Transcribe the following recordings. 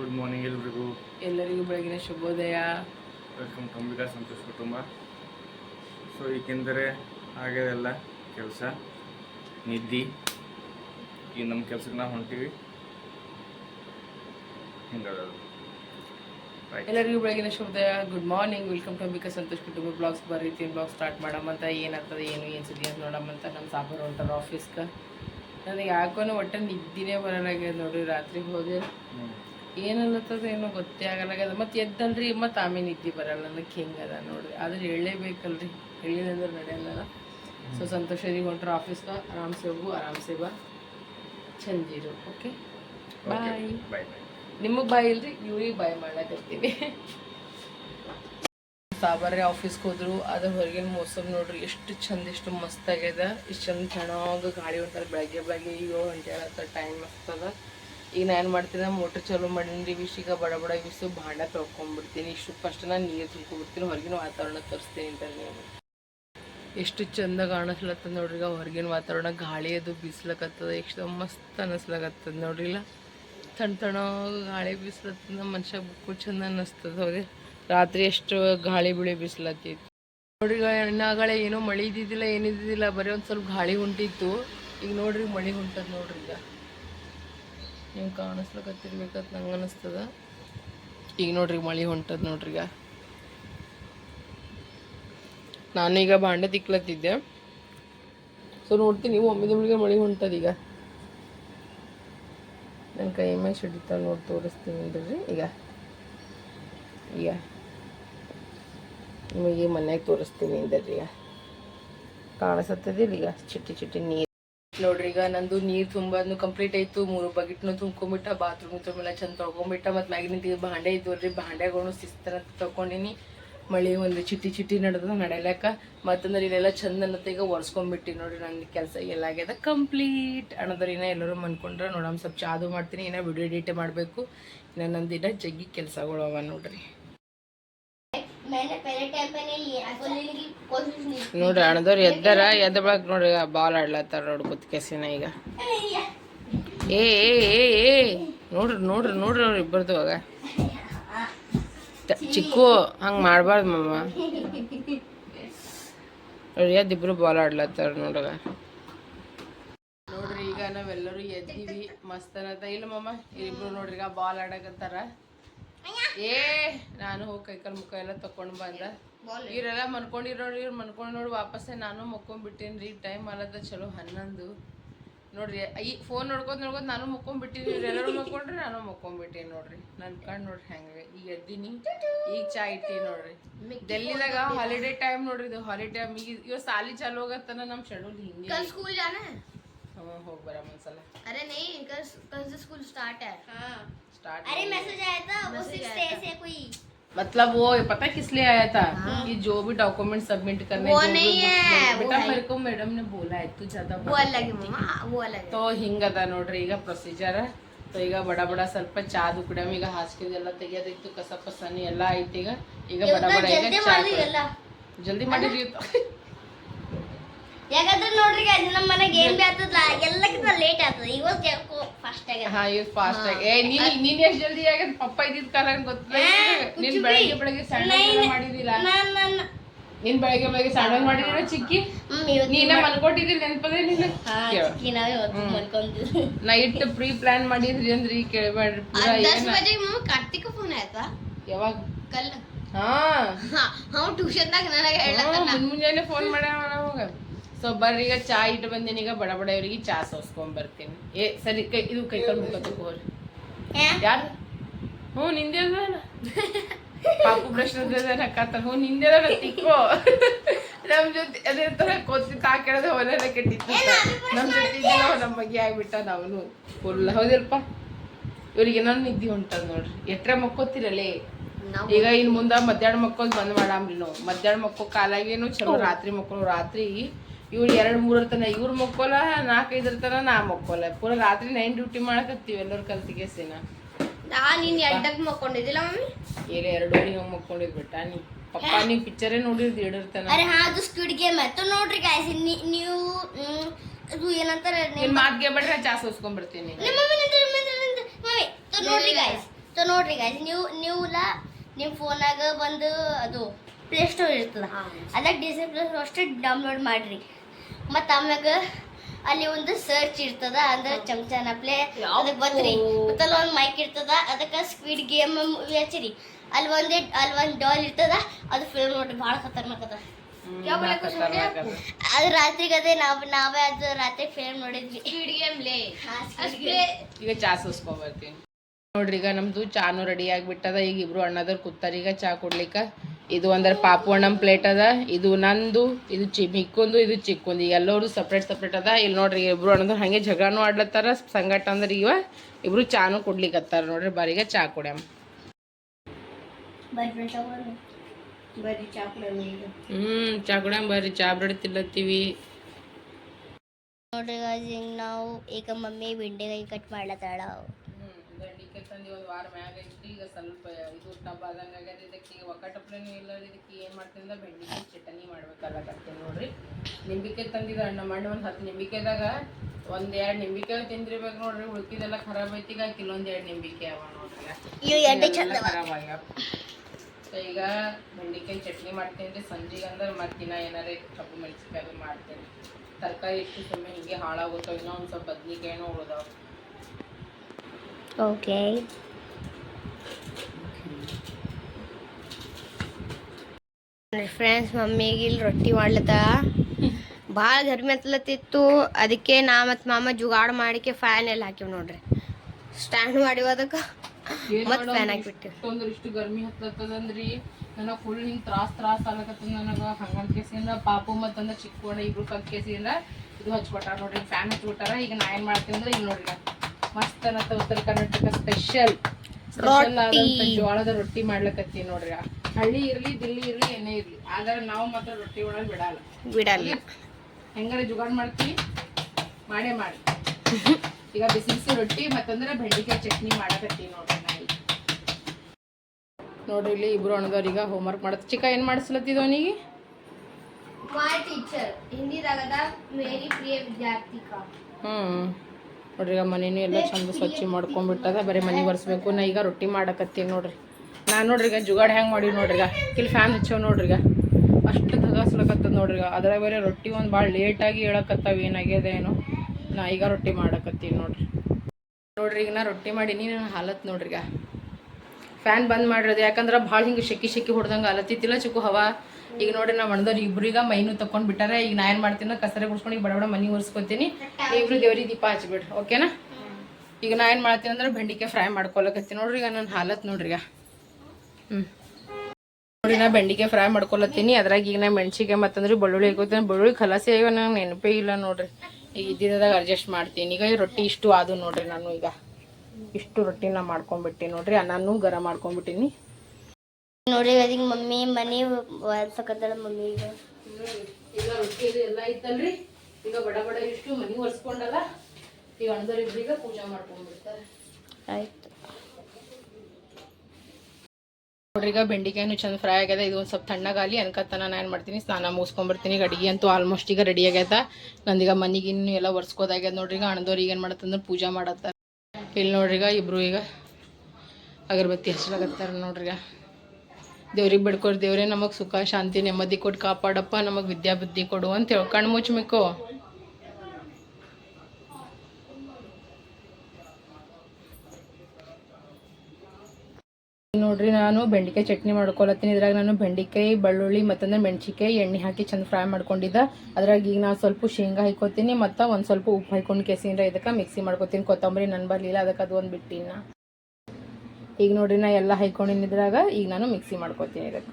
Good morning ಎಲ್ರಿಗೂ. ಎಲ್ಲರಿಗೂ ಬೆಳಗಿನ ಶುಭೋದಯ. ವೆಲ್ಕಮ್ ಟು ಅಂಬಿಕಾ ಸಂತೋಷ್ ಕುಟುಂಬ. ಸೊ ಏಕೆಂದರೆ ಆಗ್ಯದೆಲ್ಲ ಕೆಲಸ ನಿದ್ದಿ ಈಗ ನಮ್ಮ ಕೆಲಸಕ್ಕೆ ನಾವು ಹೊಂಟೀವಿ. ಹಿಂಗದ ಎಲ್ಲರಿಗೂ ಬೆಳಗಿನ ಶುಭೋದಯ. Good morning welcome to Ambika Santosh ಕುಟುಂಬ. ಬ್ಲಾಗ್ಸ್ ಬರೀತಿ ಬ್ಲಾಗ್ ಸ್ಟಾರ್ಟ್ ಮಾಡಮ್ಮಂತ ಏನಾಗ್ತದೆ ಏನು ಏನು ಸುದ್ದಿ ಅಂತ ನಮ್ಮ ಸಾಬರ್ ಹೊಂಟಾರ ಆಫೀಸ್ಗೆ ನನಗೆ ಯಾಕೋ ಒಟ್ಟು ನಿದ್ದಿನೇ ಬರಲಾಗ್ಯದ ನೋಡ್ರಿ ರಾತ್ರಿ ಹೋದೆ. ಏನಲ್ಲತ್ತದ ಏನೋ ಗೊತ್ತೇ ಆಗಲ್ಲಾಗದ ಮತ್ತು ಎದ್ದಲ್ರಿ ಮತ್ತೆ ಆಮೇಲೆ ನಿದ್ದೆ ಬರಲ್ಲ. ನನಗೆ ಹಿಂಗದ ನೋಡ್ರಿ. ಆದ್ರೆ ಹೇಳಲೇಬೇಕಲ್ರಿ ಹೇಳಿದಂದ್ರೆ ನಡೆಯಲ್ಲ ಸೊ ಸಂತೋಷರಿಗೆ ಹೊಂಟ್ರೆ ಆಫೀಸ್ಗೆ ಆರಾಮ್ಸೆ ಹೋಗು ಆರಾಮ್ಸೆ ಬಾ. ಚಂದಿರು ಓಕೆ ಬಾಯ್ ನಿಮಗ್ ಬಾಯ್ ಇಲ್ರಿ ಇವ್ರಿಗೆ ಬಾಯ್ ಮಾಡ್ಲಕತ್ತೀನಿ ಸಾಬಾರಿ ಆಫೀಸ್ಗೆ ಹೋದ್ರು. ಅದ್ರ ಹೊರಗಿನ ಮೋಸಮ್ ನೋಡ್ರಿ. ಎಷ್ಟು ಚಂದ ಎಷ್ಟು ಮಸ್ತ್ ಆಗ್ಯದ. ಇಷ್ಟು ಚಂದ ಚೆನ್ನಾಗಿ ಗಾಡಿ ಹೊಂಟಾರ. ಬೆಳಗ್ಗೆ ಬೆಳಗ್ಗೆ ಏಳು ಗಂಟೆ ಆಗತ್ತ ಟೈಮ್ ಆಗ್ತದ ಈಗ ನಾನು ಏನು ಮಾಡ್ತೀನಿ ಮೋಟ್ರ್ ಚಾಲೂ ಮಾಡೀನಿ ವಿಷಿಗ ಬಡ ಬಡ ಬಿಸು ಭಾಂಡ ತೊಳ್ಕೊಂಡ್ಬಿಡ್ತೀನಿ ಇಷ್ಟು ಫಸ್ಟ್ ನಾನು ನೀರು ತುಂಬ್ಕೊಂಡ್ಬಿಡ್ತೀನಿ ಹೊರಗಿನ ವಾತಾವರಣ ತರಿಸ್ತೀನಿ ಅಂತ ನೀವು ಎಷ್ಟು ಚಂದ ಕಾಣಿಸ್ಲತ್ತದ ನೋಡ್ರಿ, ಈಗ ಹೊರಗಿನ ವಾತಾವರಣ ಗಾಳಿ ಅದು ಬೀಸ್ಲಕತ್ತದ, ಎಷ್ಟು ಮಸ್ತ್ ಅನ್ನಿಸ್ಲಕತ್ತದ ನೋಡ್ರಿ. ಇಲ್ಲ ತಣ್ಣ ತಣ್ಣ ಗಾಳಿ ಬಿಸ್ಲತ್ತದ ಮನುಷ್ಯ ಬುಕ್ಕು ಚಂದ ಅನ್ನಿಸ್ತದ ಹೋಗಿ ರಾತ್ರಿ ಎಷ್ಟು ಗಾಳಿ ಬಿಳಿ ಬೀಸ್ಲತ್ತಿತ್ತು ನೋಡ್ರಿ, ಈಗ ಎಣ್ಣಾಗಳೆ ಏನೋ ಮಳೆ ಇದ್ದಿದ್ದಿಲ್ಲ ಏನಿದ್ದಿದ್ದಿಲ್ಲ ಬರೀ ಒಂದು ಸ್ವಲ್ಪ ಗಾಳಿ ಹೊಂಟಿತ್ತು ಈಗ ನೋಡ್ರಿ ಮಳೆ ಹೊಂಟದ ನೋಡ್ರಿ ಈಗ. ನೀವು ಕಾಣಿಸ್ಲಕತ್ತಿರ್ಬೇಕಂತ ನಂಗೆ ಅನಿಸ್ತದ. ಈಗ ನೋಡ್ರಿ ಮಳೆ ಹೊಂಟದ ನೋಡ್ರಿ ಈಗ. ನಾನೀಗ ಬಾಂಡೆ ತಿಕ್ಲತ್ತಿದ್ದೆ. ಸೊ ನೋಡ್ತೀನಿ ಒಮ್ಮಿದೊಮ್ಮಿಗೆ ಮಳೆ ಹೊಂಟದ ಈಗ. ನನ್ನ ಕೈ ಮೇಲೆ ಸಿಡಿತಾವ ನೋಡಿ, ತೋರಿಸ್ತೀನಿ ಅಂದ್ರಿ ಈಗ. ಈಗ. ನಿಮಗೆ ಮನೆಯಾಗ ತೋರಿಸ್ತೀನಿ ಅಂದ್ರಿ ಈಗ. ಕಾಣಿಸತ್ತದಿಲ್ಲ ಈಗ, ಚಿಟ್ಟಿ ಚಿಟ್ಟಿ ನೀರು. ನೋಡ್ರಿ, ಈಗ ನಂದು ನೀರು ತುಂಬೋದು ಕಂಪ್ಲೀಟ್ ಆಯ್ತು. ಮೂರು ಬಕೆಟ್ನು ತುಂಬ್ಕೊಂಬಿಟ್ಟ ಬಾತ್ರೂಮ್ ಎಲ್ಲ ಚಂದ ತೊಳ್ಕೊಂಬಿಟ್ಟ, ಮತ್ತು ಮ್ಯಾಗಿನ ಭಾಂಡೆ ಇದ್ವಲ್ರಿ ಭಾಂಡೆಗಳು ಸಿಸ್ತನ ತೊಗೊಂಡಿನಿ ಮಳೆ ಒಂದು ಚಿಟ್ಟಿ ಚಿಟ್ಟಿ ನಡೆದ ನಡೆಯಲಕ್ಕ ಮತ್ತಂದ್ರೆ ಇಲ್ಲೆಲ್ಲ ಚಂದ ಈಗ ಒರೆಸ್ಕೊಂಡ್ಬಿಟ್ಟು ನೋಡ್ರಿ ನನ್ನ ಕೆಲಸ ಎಲ್ಲ ಆಗ್ಯದ ಕಂಪ್ಲೀಟ್ ಅನ್ನೋದ್ರ ಇನ್ನ ಎಲ್ಲರೂ ಮನ್ಕೊಂಡ್ರೆ ನೋಡಮ್, ಸ್ವಲ್ಪ ಚಾದು ಮಾಡ್ತೀನಿ ಏನೋ ವಿಡಿಯೋ ಎಡಿಟ್ ಮಾಡಬೇಕು. ಇನ್ನು ನಂದು ದಿನ ಜಗ್ಗಿ ಕೆಲಸಗಳು ಅವ ನೋಡ್ರಿ. ನೋಡ್ರಿ ಅಣ್ಣದವ್ರು ಎದ್ದಾರ ಎದ್ದ ಬಳಕ ನೋಡ್ರಿ ಬಾಲ್ ಆಡ್ಲತ್ತಾರ ಕುತ್ ಕುತ್ಕೇಸಿನ ಈಗ. ಏ ಏ ಏ ಏ ನೋಡ್ರಿ ನೋಡ್ರಿ ನೋಡ್ರಿ ಅವ್ರು ಇಬ್ಬರ್ದು ಅವಾಗ. ಚಿಕ್ಕು ಹಂಗೆ ಮಾಡಬಾರ್ದು ಮಮ್ಮ ನೋಡ್ರಿ ಎದ್ದಿಬ್ರು ಬಾಲ್ ಆಡ್ಲತ್ತಾರ ನೋಡ್ರಿ ನೋಡ್ರಿ ಈಗ ನಾವೆಲ್ಲರೂ ಎದ್ದೀವಿ ಮಸ್ತ್ ಅನ್ನತ್ತ ಇಲ್ಲ ಮಮ್ಮ ಇಬ್ಬರು ನೋಡ್ರಿ ಈಗ ಬಾಲ್ ಆಡಕತ್ತಾರ. ಏ ನಾನು ಹೋಗಿ ಕೈಕಾಲು ಮುಖ ಎಲ್ಲ ತಕೊಂಡ್ ಬಂದ. ಇವರೆಲ್ಲ ಮನ್ಕೊಂಡಿರೋರು ಇವ್ರು ಮನ್ಕೊಂಡು ನೋಡಿ ವಾಪಸ್ಸೇ ನಾನು ಮಕ್ಕೊಂಡ್ಬಿಟ್ಟೀನಿ ರೀ ಟೈಮ್ ಅಲ್ಲದ ಚಲೋ ಹನ್ನೊಂದು. ನೋಡ್ರಿ ಈ ಫೋನ್ ನೋಡ್ಕೊತ ನೋಡ್ಕೊತ ನಾನು ಮಕ್ಕೊಂಡ್ಬಿಟ್ಟಿನಿ ಇವರೆಲ್ಲರೂ ಮಕ್ಕೊಂಡ್ರೆ ನಾನು ಮಕ್ಕೊಂಡ್ಬಿಟ್ಟೀನಿ ನೋಡ್ರಿ. ನನ್ ಕಣ್ಣು ನೋಡ್ರಿ ಹೆಂಗೆ ಈಗ ಎದ್ದೀನಿ ಈಗ ಚಾ ಇಟ್ಟೀನಿ ನೋಡ್ರಿ. ಡೆಲ್ಲಿದಾಗ ಹಾಲಿಡೇ ಟೈಮ್ ನೋಡ್ರಿ ಇದು ಹಾಲಿಡೇ ಈಗ ಇವ ಸಾಲಿ ಚಾಲು ಹೋಗತ್ತನ ನಮ್ಮ ಶೆಡ್ಯೂಲ್ ಹಿಂಗೆ. ಸ್ಕೂಲ್ ಜಾನ? ಹೋಗಿ ಒಂದ್ಸಲ. ಅರೆ ನೈ ಕಲ್ಸ್ ಸ್ಕೂಲ್ ಸ್ಟಾರ್ಟ್ ಹಾ. स्टार्ट है हाँ स्टार्ट अरे मैसेज आया था वो सिक्स डे से कोई मतलब वो पता किस लिए आया था कि जो भी डॉक्यूमेंट सबमिट करने वो जो भी नहीं books है, ले- वो बेटा है। मेरे को मैडम ने बोला है तू ज्यादा वो अलग है मम्मा वो अलग है तो ಹಿಂಗದ ನೋಡ್ರಿ ಈಗ ಪ್ರೊಸೀಜರ್ ಸೊ ಈಗ ಬಡ ಬಡ ಸ್ವಲ್ಪ ಚಾದು ಕುಡಿಯಮ್ ಈಗ ಹಾಸಿಗೆದೆಲ್ಲ ತೆಗಿಯೋದಿತ್ತು ಕಸ ಪಸನಿ ಎಲ್ಲ ಐತಿ ಈಗ ಈಗ ಬಡ ಬಡ ಈಗ ಜಲ್ದಿ ಚಾ ಮಾಡಿ ಎಲ್ಲ ಜಲ್ದಿ ಮಾಡಿದ್ವಿ ಯಾಕಂದ್ರೆ ನೋಡ್ರಿ ನಮ್ಮ ಮನೆಗೆ ಏನ್ ಬಿ ಆತದ ಎಲ್ಲಕ್ಕಿಂತ ಲೇಟ್ ಆತದ ಇವತ್ತು ಯಾಕೋ ಫಾಸ್ಟ್ ಆಗಿ ಹಾ ಇವ್ ಫಾಸ್ಟ್ ಆಗಿ. ಏ ನೀ ನೀನ್ ಎಷ್ಟು ಜಲ್ದಿ ಆಗ್ಯದ ಪಪ್ಪ ಇದ್ದಿದ್ ಅಂತ ಗೊತ್ತಿಲ್ಲ. ನೀನ್ ಬೆಳಗ್ಗೆ ಬೆಳಗ್ಗೆ ಸಣ್ಣ ಮಾಡಿದಿಲ್ಲ ನಾನ್ ನೀನ್ ಬೆಳಗ್ಗೆ ಬೆಳಗ್ಗೆ ಸಣ್ಣ ಮಾಡಿದಿರ ಚಿಕ್ಕಿ? ನೀನ ಮನ್ಕೊಟ್ಟಿದ್ರಿ ನೆನಪದೇ ನೀನು? ನೈಟ್ ಪ್ರೀ ಪ್ಲಾನ್ ಮಾಡಿದ್ರಿ ಅಂದ್ರಿ ಕೇಳಬೇಡ್ರಿ ಕಾರ್ತಿಕ್ ಫೋನ್ ಆಯ್ತಾ? ಯಾವಾಗ? ಕಲ್ಲ. ಹಾ. ಹಾ ಟ್ಯೂಷನ್ ದಾಗ ನನಗೆ ಹೇಳ ಮುಂಜಾನೆ ಫೋನ್ ಮಾಡ್ಯಾವ ಅವಾಗ ಸೊ ಬರ್ರಿ ಈಗ ಚಾ ಇಟ್ಟು ಬಂದೀನಿ ಈಗ ಬಡ ಬಡ ಇವ್ರಿಗೆ ಚಾ ಸೋಸ್ಕೊಂಡ್ ಬರ್ತೀನಿ. ಏ ಸರಿ ಕೈ ಇದು ಕೈ ಕಾಲು ಮುಖಕ್ಕೆ ಹೋಗ್ರಿ ಯಾರು? ಹ್ಞೂ ನಿಂದೆ ಪಾಪು ಪ್ರಶ್ನೆ ನಕ್ಕಾತ ಹ್ಞೂ ನಿಂದೆ ತಿಕ್ಕೋ. ನಮ್ ಜೊತೆ ಅದೇ ತರ ಕೊತ್ತಿ ತಾಕೆಳದ ಹೊಲೆಲ್ಲ ಕೆಟ್ಟಿತ್ತು. ನಮ್ ಜೊತೆ ನಮ್ಮ ಬಗ್ಗೆ ಆಗ್ಬಿಟ್ಟ ನಾವು ಫುಲ್ ಹೌದಿಲ್ಪ? ಇವ್ರಿಗೆ ನಾನು ನಿದ್ದೆ ಹೊಂಟದ ನೋಡ್ರಿ. ಎಟ್ರೆ ಮಕ್ಕೋತಿರಲ್ಲೇ ಈಗ ಇನ್ ಮುಂದ ಮಧ್ಯಾಹ್ನ ಮಕ್ಕೋದ್ ಬಂದ್ ಮಾಡಾಮ್ರಿ ನಾವು ಮಧ್ಯಾಹ್ನ ಮಕ್ಕೋ ಕಾಲಾಗೇನು ಚಲೋ ರಾತ್ರಿ ಮಕ್ಕಳು ರಾತ್ರಿ ಇವ್ರು ಎರಡು ಮೂರರ ತನ ಇವ್ರು ಮಕ್ಕೋಲ್ಲ ನಾಲ್ಕೈದರ ತನ ನಾ ಮಕ್ಕೋಲ ಪೂರ ರಾತ್ರಿ ನೈನ್ ಡ್ಯೂಟಿ ಮಾಡಕತ್ತೀವಿ ಎಲ್ಲರೂ ಕಲ್ತಿಗೆ ಸೇನ ನಾ ನೀನ್ ಎಡ್ಡಕ್ ಮಕ್ಕೊಂಡಿದ್ದಿಲ್ಲ ಮಮ್ಮಿ? ಏನ್ ಎರಡು ಹಂಗ್ ಮಕ್ಕೊಂಡಿದ್ ಬಿಟ್ಟ ನೀ ಪಪ್ಪ ನೀ ಪಿಕ್ಚರೇ ನೋಡಿದ್ ಎರಡರ್ತನ ಅರೆ ಹಾ ಅದು ಸ್ಕ್ವಿಡ್ ಗೇಮ್ ಆಯ್ತು. ನೋಡ್ರಿ ಗಾಯ್ಸ್ ನೀವು ಅದು ಏನಂತಾರೆ ನಿಮ್ಮ ಮಾತ್ಗೆ ಬಿಟ್ರೆ ಚಾ ಹೊಸ್ಕೊಂಡ್ಬಿಡ್ತೀನಿ ನಿಮ್ಮ ಮಮ್ಮಿ ನಿಂತ್ರೆ- ಮಮ್ಮಿ ತೊ ನೋಡ್ರಿ ಗಾಯ್ಸ್ ಸೊ ನೋಡ್ರಿ ಗಾಯ್ಸ್ ನೀವು ನೀವುಲ ನಿಮ್ಮ ಫೋನಾಗ ಒಂದು ಅದು ಪ್ಲೇ ಸ್ಟೋರ್ ಇರ್ತದ. ಅದಕ್ಕೆ ಡಿಸ್ನಿ ಪ್ಲಸ್ ಅಷ್ಟೇ ಡೌನ್ಲೋಡ್ ಮಾಡ್ರಿ. ಮತ್ತು ಆಮ್ಯಾಗ ಅಲ್ಲಿ ಒಂದು ಸರ್ಚ್ ಇರ್ತದ ಅಂದ್ರೆ ಚಮಚನ ಪ್ಲೇ ಅದಕ್ಕೆ ಬತ್ರಿ ಮತ್ತೆ ಅಲ್ಲಿ ಒಂದು ಮೈಕ್ ಇರ್ತದ ಅದಕ್ಕೆ ಸ್ಪೀಡ್ ಗೇಮ್ ಹಚ್ಚಿರಿ. ಅಲ್ಲಿ ಒಂದೇ ಅಲ್ಲಿ ಒಂದು ಡಾಲ್ ಇರ್ತದ ಅದು ಫಿಲ್ಮ್ ನೋಡ್ರಿ ಭಾಳ ಖತರ್ನಾಕ್ ಅದ. ಅದು. ರಾತ್ರಿಗೆ ಅದೇ ನಾವ್ ನಾವೇ ಅದು ರಾತ್ರಿ ಫಿಲ್ಮ್ ನೋಡಿದ್ವಿ. ಸ್ಪೀಡ್ ಗೇಮ್ ಲೇ. ಈಗ ಚಾ ಸುಸ್ಕೊಂಬರ್ತೀನಿ ನೋಡ್ರಿ ಈಗ ನಮ್ದು ಚಾನು ರೆಡಿ ಆಗಿಬಿಟ್ಟದ ಈಗ ಇಬ್ರು ಅಣ್ಣದವ್ರು ಕೂತಾರ ಈಗ ಚಾ ಕೊಡ್ಲಿಕ್ಕ ಇದು ಅಂದ್ರೆ ಪಾಪು ಅಣ್ಣನ ಪ್ಲೇಟ್ ಅದ. ಇದು ನಂದು ಇದು ಚಿ ಮಿಕ್ಕೊಂದು ಇದು ಚಿಕ್ಕೊಂದು. ಎಲ್ಲರೂ ಸಪ್ರೇಟ್ ಸಪ್ರೇಟ್ ಅದ. ಇಲ್ಲಿ ನೋಡ್ರಿ ಇಬ್ರು ಅನ್ನೋದು ಹಂಗೆ ಜಗಳನೂ ಆಡ್ಲತ್ತಾರ. ಸಂಗಟ ಅಂದ್ರೆ ಇವ ಇಬ್ರು ಚಾನು ಕೊಡ್ಲಿಕ್ಕತ್ತಾರ ನೋಡ್ರಿ. ಬರೀಗ ಚಾ ಕುಡ್ಯಾಮ. ಬರ್ರಿ ತಗೊಂಡು ಬರ್ರಿ ಚಾಕ್ಲೇಟ್ ಹ್ಮ್ ಚಾ ಕುಡ್ಯಮ್ ಬರ್ರಿ. ಚಾ ಬ್ರೆಡ್ ತಿಲ್ಲತ್ತೀವಿ ನೋಡ್ರಿ ನಾವು ಈಗ ಮಮ್ಮಿ ಬೆಂಡೆಕಾಯಿ ಕಟ್ ಮಾಡ್ಲತ್ತಾಳ. ತಂದು ಒಂದು ವಾರ ಮ್ಯಾಗ ಇಟ್ಟು ಈಗ ಸ್ವಲ್ಪ ಇದು ಟಬ್ ಆದಂಗೆ ಆಗ್ಯದ. ಇದಕ್ಕೆ ಈಗ ಒಕ್ಕಟಪ್ಲೇನು ಇಲ್ಲ. ಇದಕ್ಕೆ ಏನು ಮಾಡ್ತೀನಿ ಅಂದ್ರೆ ಬೆಂಡಿಕಾಯಿ ಚಟನಿ ಮಾಡ್ಬೇಕಲ್ಲಕತ್ತೀನಿ ನೋಡ್ರಿ. ನಿಂಬಿಕಾಯಿ ತಂದಿದ ಅಣ್ಣ ಮಾಡಿ ಒಂದು ಹತ್ತು ನಿಂಬಿಕಾಯ್ದಾಗ ಒಂದು ಎರಡು ನಿಂಬಿಕಾಯಿ ತಿಂದಿರ್ಬೇಕು ನೋಡ್ರಿ. ಉಳ್ಕಿದೆಲ್ಲ ಖರಾಬ್ ಐತಿ. ಈಗ ಕೆಲವೊಂದು ಎರಡು ನಿಂಬಿಕಾಯಿ ಅವ ನೋಡ್ರಿ. ಖರಾಬ್ ಆಗ್ಯಾವ. ಸೊ ಈಗ ಬೆಂಡಿಕಾಯಿ ಚಟ್ನಿ ಮಾಡ್ತೀನಿ ರೀ. ಸಂಜೆಗೆ ಅಂದ್ರೆ ಮತ್ತಿನ ಏನಾರೇ ಕಬ್ಬು ಮೆಣಸಿನ್ಕಾಯಿ ಮಾಡ್ತೀನಿ ತರಕಾರಿ ಇಷ್ಟು ಸುಮ್ಮನೆ ಹಿಂಗೆ ಹಾಳಾಗುತ್ತೋ ಇನ್ನೂ ಒಂದು ಸ್ವಲ್ಪ ಬದ್ನಿಕಾಯಿನೂ ಉಳ್ದಾವ. ಓಕೆ ಫ್ರೆಂಡ್ಸ್ ಮಮ್ಮಿಗೆ ಇಲ್ಲಿ ರೊಟ್ಟಿ ಮಾಡ್ಲತ್ತ ಭಾಳ ಗರ್ಮಿ ಹತ್ಲತ್ತಿತ್ತು ಅದಕ್ಕೆ ನಾ ಮತ್ತು ಮಾಮ ಜುಗಾಡ್ ಮಾಡಿಕೆ ಫ್ಯಾನ್ ಎಲ್ಲ ಹಾಕಿವ್ ನೋಡ್ರಿ. ಸ್ಟ್ಯಾಂಡ್ ಮಾಡಿವ ಅದಕ್ಕೆ. ಮತ್ತೆ ಫ್ಯಾನ್ ಹಾಕಿಬಿಟ್ಟಿವಿ. ಇಷ್ಟೊಂದ್ರ ಇಷ್ಟು ಗರ್ಮಿ ಹತ್ತದಂದ್ರಿ ನನಗೆ ಫುಲ್ ಹಿಂಗೆ ತ್ರಾಸ್ ತ್ರಾಸ್ ಆಗಕತ್ತದ ನನಗೆ. ಹಂಗನ್ ಕೇಸಿಂದ ಪಾಪು ಮತ್ತಂದ್ರೆ ಚಿಕ್ಕ ಇಬ್ರು ಕಲ್ ಕೇಸಿಂದ ಇದು ಹಚ್ಕೊಟ್ಟಾರ ನೋಡ್ರಿ ಫ್ಯಾನ್ ಹಚ್ಬಿಟ್ಟಾರ. ಈಗ ನಾ ಏನು ಮಾಡ್ತೀನಿ ಅಂದ್ರೆ ಈಗ ನೋಡ್ರಿ. ಮಸ್ತ್ ಅನ್ನತ್ತ ಉತ್ತರ ಕರ್ನಾಟಕ ಸ್ಪೆಷಲ್ ಸ್ಪೆಷಲ್ ಆದಂತ ಜೋಳದ ರೊಟ್ಟಿ ಮಾಡ್ಲಕತ್ತೀವಿ ನೋಡ್ರಿ. ಹಳ್ಳಿ ಇರ್ಲಿ ದಿಲ್ಲಿ ಇರ್ಲಿ ಏನೇ ಇರ್ಲಿ. ಆದ್ರೆ ನಾವು ಮಾತ್ರ ರೊಟ್ಟಿ ಒಳಗೆ ಬಿಡಲ್ಲ. ಬಿಡಲ್ಲ. ಹೆಂಗಾರ ಜುಗಾಡ್ ಮಾಡ್ತೀವಿ ಮಾಡೇ ಮಾಡಿ. ಈಗ ಬಿಸಿ ಬಿಸಿ ರೊಟ್ಟಿ ಮತ್ತಂದ್ರೆ ಬೆಂಡಿಕಾಯಿ ಚಟ್ನಿ ಮಾಡಕತ್ತೀವಿ ನೋಡ್ರಿ ನೋಡ್ರಿ ಇಲ್ಲಿ ಇಬ್ರು ಅಣ್ಣದವ್ರು ಈಗ ಹೋಮ್ವರ್ಕ್ ಮಾಡತ್. ಚಿಕ್ಕ ಏನ್ ಮಾಡಿಸ್ಲತ್ತಿದ್ ಅವನಿಗೆ? ಮೈ ಟೀಚರ್ ಹಿಂದಿದಾಗದ ಮೇರಿ ಪ್ರಿಯ ವಿದ್ಯಾರ್ಥಿಕ ಹ್ಞೂ ನೋಡ್ರಿ ಈಗ ಮನೇನು ಎಲ್ಲ ಚಂದ ಸ್ವಚ್ಛ ಮಾಡ್ಕೊಂಡ್ಬಿಟ್ಟದ, ಬರೀ ಮನೆ ಒರೆಸ್ಬೇಕು. ನಾ ಈಗ ರೊಟ್ಟಿ ಮಾಡಕತ್ತೀನಿ ನೋಡ್ರಿ. ನಾನು ನೋಡ್ರಿ ಈಗ ಜುಗಾಡ್ ಹೆಂಗೆ ಮಾಡಿ ನೋಡ್ರಿಗ ಕಿಲ್ ಫ್ಯಾನ್ ಹಚ್ಚವ್ ನೋಡ್ರಿಗ ಅಷ್ಟು ತಗಸ್ಲಕತ್ತದ ನೋಡ್ರಿಗ ಈಗ. ಅದ್ರಾಗ ಬೇರೆ ರೊಟ್ಟಿ ಒಂದು ಭಾಳ ಲೇಟಾಗಿ ಹೇಳಕತ್ತಾವ, ಏನಾಗ್ಯದ ಏನೋ. ನಾ ಈಗ ರೊಟ್ಟಿ ಮಾಡಕತ್ತೀನಿ ನೋಡ್ರಿ. ನೋಡ್ರಿ, ಈಗ ನಾ ರೊಟ್ಟಿ ಮಾಡೀನಿ ನನ್ನ ಹಾಲತ್ ನೋಡ್ರಿಗ ಫ್ಯಾನ್ ಬಂದ್ ಮಾಡಿರೋದು ಯಾಕಂದ್ರೆ ಭಾಳ ಹಿಂಗೆ ಶೆಕಿ ಶೆಕಿ ಹೊಡ್ದಂಗೆ ಅಲತ್ತಿತ್ತಿಲ್ಲ ಚಿಕ್ಕು ಹವಾ. ಈಗ ನೋಡಿ ನಾವು ಅಣ್ಣದವ್ರು ಇಬ್ಬರಿಗ ಮೈನು ತಕೊಂಡ್ ಬಿಟ್ಟಾರೆ. ಈಗ ನಾ ಏನು ಮಾಡ್ತೀನಿ, ಕಸರೆ ಗುಡ್ಸ್ಕೊಂಡು ಈಗ ಬಡ ಬಡ ಮನೆ ಒರೆಸ್ಕೊತೀನಿ. ಇಬ್ರು ದೇವ್ರಿಗೆ ದೀಪ ಹಚ್ಬಿಡ್ರಿ, ಓಕೆನಾ? ಈಗ ನಾ ಏನು ಮಾಡ್ತೀನಿ ಅಂದ್ರೆ ಬೆಂಡಿಕಾಯಿ ಫ್ರೈ ಮಾಡ್ಕೊಳಕತ್ತೀನಿ. ನೋಡ್ರಿ ಈಗ ನನ್ನ ಹಾಲತ್ ನೋಡ್ರಿ ಈಗ. ಹ್ಞೂ ನೋಡಿ ನಾ ಬೆಂಡಿಕಾಯಿ ಫ್ರೈ ಮಾಡ್ಕೊಳತ್ತೀನಿ. ಅದ್ರಾಗ ಈಗ ನಾ ಮೆಣಸಿಗೆ ಮತ್ತಂದ್ರೆ ಬೆಳ್ಳುಳ್ಳಿ ಹಾಕೋತೀನಿ ಬೆಳ್ಳುಳ್ಳಿ ಖಲಾಸಿ ಆಗ ನಂಗೆ ನೆನಪೇ ಇಲ್ಲ ನೋಡ್ರಿ. ಈಗ ಇದ್ದಿದ್ದಾಗ ಅಡ್ಜಸ್ಟ್ ಮಾಡ್ತೀನಿ. ಈಗ ರೊಟ್ಟಿ ಇಷ್ಟು ಆದು ನೋಡ್ರಿ ನಾನು ಈಗ. ಇಷ್ಟು ರೊಟ್ಟಿನ ಮಾಡ್ಕೊಂಡ್ಬಿಟ್ಟಿ ನೋಡ್ರಿ. ಅನ್ನನೂ ಗರಂ ಮಾಡ್ಕೊಂಡ್ಬಿಟ್ಟಿನಿ. ನೋಡ್ರಿ ಅದಕ್ಕೆ ಮಮ್ಮಿ ಮನಿ ಒರ್ಸಕತ್ತಾಳ ಮಮ್ಮಿ ಈಗ. ಈಗ ರೊಟ್ಟಿ ಇದು ಎಲ್ಲ ಐತಲ್ರಿ ಈಗ ಬಡ ಬಡ ಇಷ್ಟು ಮನಿ ಒರೆಸ್ಕೊಂಡಲ್ಲ ಈಗ ಅಣ್ಣದವ್ರ ಇಬ್ರಿಗೆ ಪೂಜೆ ಮಾಡ್ಕೊಂಡ್ಬಿಡ್ತಾರೆ. ಆಯ್ತು. ನೋಡ್ರಿ ಈಗ ಬೆಂಡಿಕಾಯಿನೂ ಚಂದ ಫ್ರೈ ಆಗ್ಯದ. ಇದು ಒಂದು ಸ್ವಲ್ಪ ತಣ್ಣಗಾಲಿ ಅನ್ಕತ್ತನ ನಾನು ಏನು ಮಾಡ್ತೀನಿ? ಸ್ನಾನ ಮುಗಿಸ್ಕೊಂಬರ್ತೀನಿ ಈಗ ಅಡಿಗೆ ಅಂತೂ ಆಲ್ಮೋಸ್ಟ್ ಈಗ ರೆಡಿ ಆಗ್ಯದ. ನಂದೀಗ ಮನೆಗಿನ್ನೂ ಎಲ್ಲ ಒರೆಸ್ಕೋದಾಗ್ಯದ ನೋಡ್ರಿ. ಈಗ ಅಣ್ಣದವ್ರು ಈಗ ಏನು ಮಾಡತ್ತಂದ್ರೆ ಪೂಜೆ ಮಾಡತ್ತಾರೆ. ಇಲ್ಲಿ ನೋಡ್ರಿ ಈಗ ಇಬ್ರು ಈಗ ಅಗರಬತ್ತಿ ಹಚ್ಚಲಾಗತ್ತಾರೆ ನೋಡ್ರಿ ಈಗ. ದೇವ್ರಿಗೆ ಬಿಡ್ಕೊರ್ ದೇವ್ರೆ ನಮಗೆ ಸುಖ, ಶಾಂತಿ, ನೆಮ್ಮದಿ ಕೊಟ್ಟು ಕಾಪಾಡಪ್ಪ, ನಮಗೆ ವಿದ್ಯಾ ಬುದ್ಧಿ ಕೊಡು ಅಂತ ಹೇಳಿ. ಕಣ್ಣು ಮುಚ್ಚಬೇಕು ನೋಡ್ರಿ, ನಾನು ಬೆಂಡಿಕಾಯಿ ಚಟ್ನಿ ಮಾಡ್ಕೊಳತ್ತೀನಿ. ಇದ್ರಾಗ ನಾನು ಬೆಂಡಿಕಾಯಿ, ಬೆಳ್ಳುಳ್ಳಿ, ಮತ್ತಂದ್ರೆ ಮೆಣಸಿಕಾಯಿ ಎಣ್ಣೆ ಹಾಕಿ ಚಂದ ಫ್ರೈ ಮಾಡ್ಕೊಂಡಿದ್ದ. ಅದ್ರಾಗ ಈಗ ನಾನು ಸ್ವಲ್ಪ ಶೇಂಗಾ ಹಾಕೋತೀನಿ, ಮತ್ತು ಒಂದು ಸ್ವಲ್ಪ ಉಪ್ಪು ಹಾಕೊಂಡು ಕೆಸಿನ ಇದಕ್ಕೆ ಮಿಕ್ಸಿ ಮಾಡ್ಕೊತೀನಿ. ಕೊತ್ತಂಬರಿ ನನ್ನ ಬರಲಿಲ್ಲ ಅದಕ್ಕೆ ಅದು ಒಂದು ಬಿಟ್ಟಿನ ಈಗ ನೋಡ್ರಿ ನಾ ಎಲ್ಲ ಹೈಕೊಂಡಿನ ಇದ್ರಾಗ, ಈಗ ನಾನು ಮಿಕ್ಸಿ ಮಾಡ್ಕೊತೀನಿ ಇದಕ್ಕೆ